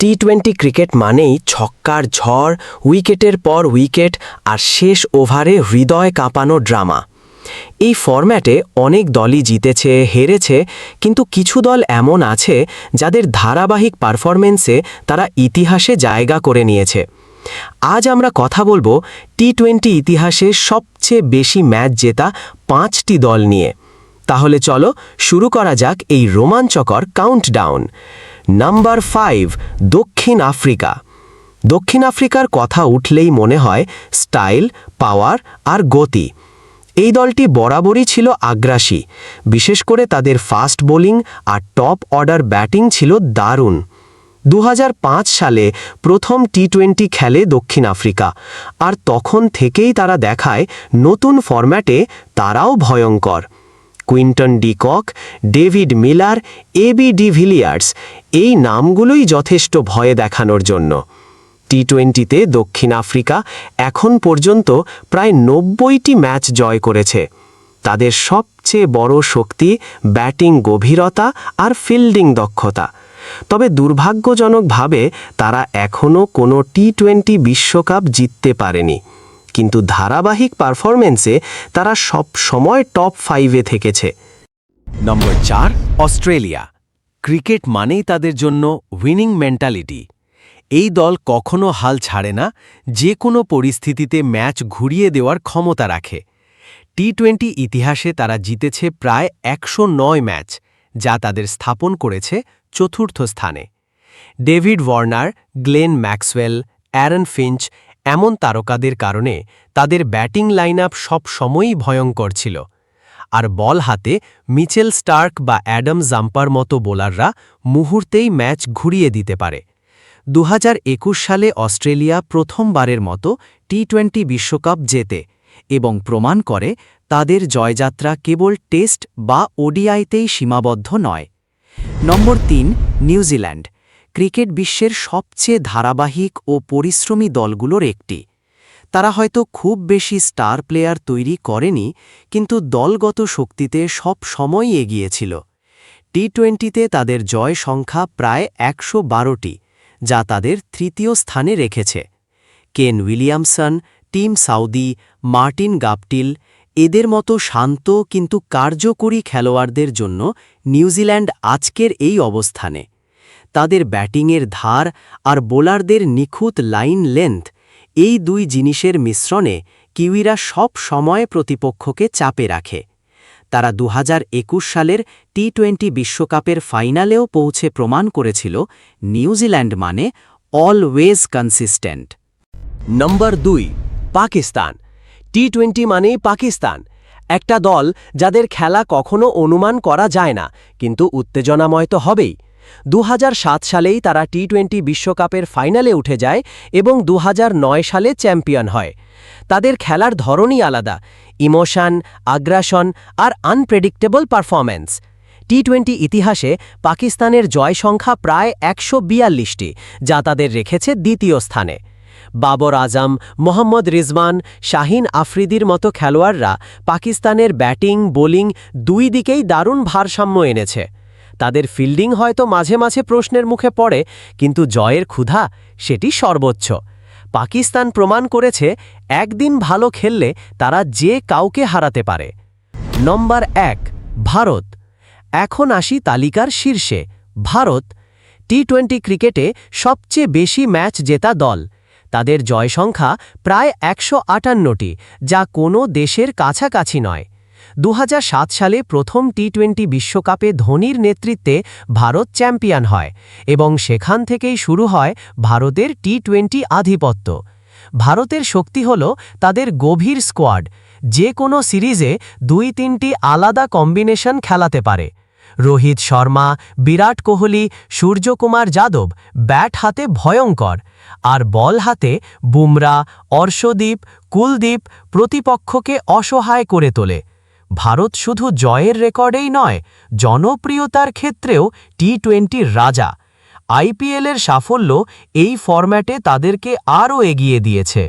T twenty cricket মানেই ছক্কার ঝড়, উইকেটের পর উইকেট আর শেষ ওভারে হৃদয় কাঁপানো ড্রামা। এই ফরম্যাটে অনেক দলই জিতেছে, হেরেছে, কিন্তু কিছু দল এমন আছে যাদের ধারাবাহিক পারফরমেন্সে তারা ইতিহাসে জায়গা করে নিয়েছে। আজ আমরা কথা বলব টি টোয়েন্টি ইতিহাসে সবচেয়ে বেশি ম্যাচ জেতা পাঁচটি দল নিয়ে। তাহলে চলো শুরু করা যাক এই রোমাঞ্চকর কাউন্টডাউন নাম্বার ফাইভ দক্ষিণ আফ্রিকা। দক্ষিণ আফ্রিকার কথা উঠলেই মনে হয় স্টাইল, পাওয়ার আর গতি। এই দলটি বরাবরই ছিল আগ্রাসী। বিশেষ করে তাদের ফাস্ট বোলিং আর টপ অর্ডার ব্যাটিং ছিল দারুণ। দু হাজার পাঁচ সালে প্রথম টি টোয়েন্টি খেলে দক্ষিণ আফ্রিকা। আর তখন থেকেই তারা দেখায় নতুন ফরম্যাটে তারাও ভয়ঙ্কর। Quinton de Kock David Miller AB de Villiers এই নামগুলোই যথেষ্ট ভয়ে দেখানোর জন্য। টি টোয়েন্টিতে দক্ষিণ আফ্রিকা এখন পর্যন্ত প্রায় নব্বইটি ম্যাচ জয় করেছে। তাদের সবচেয়ে বড় শক্তি ব্যাটিং গভীরতা আর ফিল্ডিং দক্ষতা। তবে দুর্ভাগ্যজনকভাবে তারা এখনও কোনো টি টোয়েন্টি বিশ্বকাপ জিততে পারেনি। কিন্তু ধারাবাহিক পারফরমেন্সে তারা সব সময় টপ ফাইভে থেকেছে। নম্বর চার, অস্ট্রেলিয়া। ক্রিকেট মানেই তাদের জন্য উইনিং মেন্টালিটি এই দল কখনো হাল ছাড়ে না যে কোনো পরিস্থিতিতে ম্যাচ ঘুরিয়ে দেওয়ার ক্ষমতা রাখে। টি টোয়েন্টি ইতিহাসে তারা জিতেছে প্রায় একশো নয় ম্যাচ, যা তাদের স্থাপন করেছে চতুর্থ স্থানে। David Warner, Glenn Maxwell, Aaron Finch এমন তারকাদের কারণে তাদের ব্যাটিং লাইন আপ সব সময়ই ভয়ঙ্কর ছিল। আর বল হাতে মিচেল স্টার্ক বা অ্যাডাম জাম্পার মতো বোলাররা মুহূর্তেই ম্যাচ ঘুরিয়ে দিতে পারে। দু হাজার একুশ সালে অস্ট্রেলিয়া প্রথমবারের মতো টি টোয়েন্টি বিশ্বকাপ জেতে এবং প্রমাণ করে তাদের জয়যাত্রা কেবল টেস্ট বা ওডিআইতেই সীমাবদ্ধ নয়। নম্বর তিন, নিউজিল্যান্ড। ক্রিকেট বিশ্বের সবচেয়ে ধারাবাহিক ও পরিশ্রমী দলগুলোর একটি। তারা হয়তো খুব বেশি স্টার প্লেয়ার তৈরি করেনি, কিন্তু দলগত শক্তিতে সব সময়ই এগিয়েছিল। টি টোয়েন্টিতে তাদের জয় সংখ্যা প্রায় একশো বারোটি, যা তাদের তৃতীয় স্থানে রেখেছে। Kane Williamson, Tim Southee, Martin Guptill, এদের মতো শান্ত কিন্তু কার্যকরী খেলোয়াড়দের জন্য নিউজিল্যান্ড আজকের এই অবস্থানে। তাদের ব্যাটিংয়ের ধার আর বোলারদের নিখুঁত লাইন লেন্থ, এই দুই জিনিসের মিশ্রণে কিউইরা সব সময় প্রতিপক্ষকে চাপে রাখে। তারা দু হাজার একুশ সালের টি টোয়েন্টি বিশ্বকাপের ফাইনালেও পৌঁছে প্রমাণ করেছিল নিউজিল্যান্ড মানে অলওয়েজ কনসিস্টেন্ট। নম্বর দুই, পাকিস্তান। টি টোয়েন্টি মানেই পাকিস্তান, একটা দল যাদের খেলা কখনো অনুমান করা যায় না, কিন্তু উত্তেজনাময় তো হবেই। দু হাজার সাত সালেই তারা টি টোয়েন্টি বিশ্বকাপের ফাইনালে উঠে যায় এবং দু হাজার নয় সালে চ্যাম্পিয়ন হয়। তাদের খেলার ধরনই আলাদা। ইমোশন, আগ্রাসন আর আনপ্রেডিক্টেবল পারফরম্যান্স। টি টোয়েন্টি ইতিহাসে পাকিস্তানের জয় সংখ্যা প্রায় একশো বিয়াল্লিশটি, যা তাদের রেখেছে দ্বিতীয় স্থানে। বাবর আজম, মোহাম্মদ রিজওয়ান, শাহিন আফ্রিদির মতো খেলোয়াড়রা পাকিস্তানের ব্যাটিং, বোলিং দুই দিকেই দারুণ ভারসাম্য এনেছে। তাদের ফিল্ডিং হয়তো মাঝে মাঝে প্রশ্নের মুখে পড়ে, কিন্তু জয়ের ক্ষুধা সেটি সর্বোচ্চ। পাকিস্তান প্রমাণ করেছে, একদিন ভালো খেললে তারা যে কাউকে হারাতে পারে। নম্বর এক, ভারত। এখন আসি তালিকার শীর্ষে। ভারত টি টোয়েন্টি ক্রিকেটে সবচেয়ে বেশি ম্যাচ জেতা দল। তাদের জয় সংখ্যা প্রায় একশো আটান্নটি, যা কোনো দেশের কাছাকাছি নয়। দু হাজার সাত সালে প্রথম টি টোয়েন্টি বিশ্বকাপে ধোনির নেতৃত্বে ভারত চ্যাম্পিয়ন হয় এবং সেখান থেকেই শুরু হয় ভারতের টি টোয়েন্টি আধিপত্য। ভারতের শক্তি হল তাদের গভীর স্কোয়াড, যে কোনো সিরিজে দুই তিনটি আলাদা কম্বিনেশন খেলাতে পারে। রোহিত শর্মা, বিরাট কোহলি, সূর্যকুমার যাদব ব্যাট হাতে ভয়ঙ্কর, আর বল হাতে বুমরা, অর্শদীপ, কুলদীপ প্রতিপক্ষকে অসহায় করে তোলে। ভারত শুধু জয়ের রেকর্ডেই নয়, জনপ্রিয়তার ক্ষেত্রেও টি টোয়েন্টির রাজা আইপিএলের সাফল্য এই ফরম্যাটে তাদেরকে আরও এগিয়ে দিয়েছে।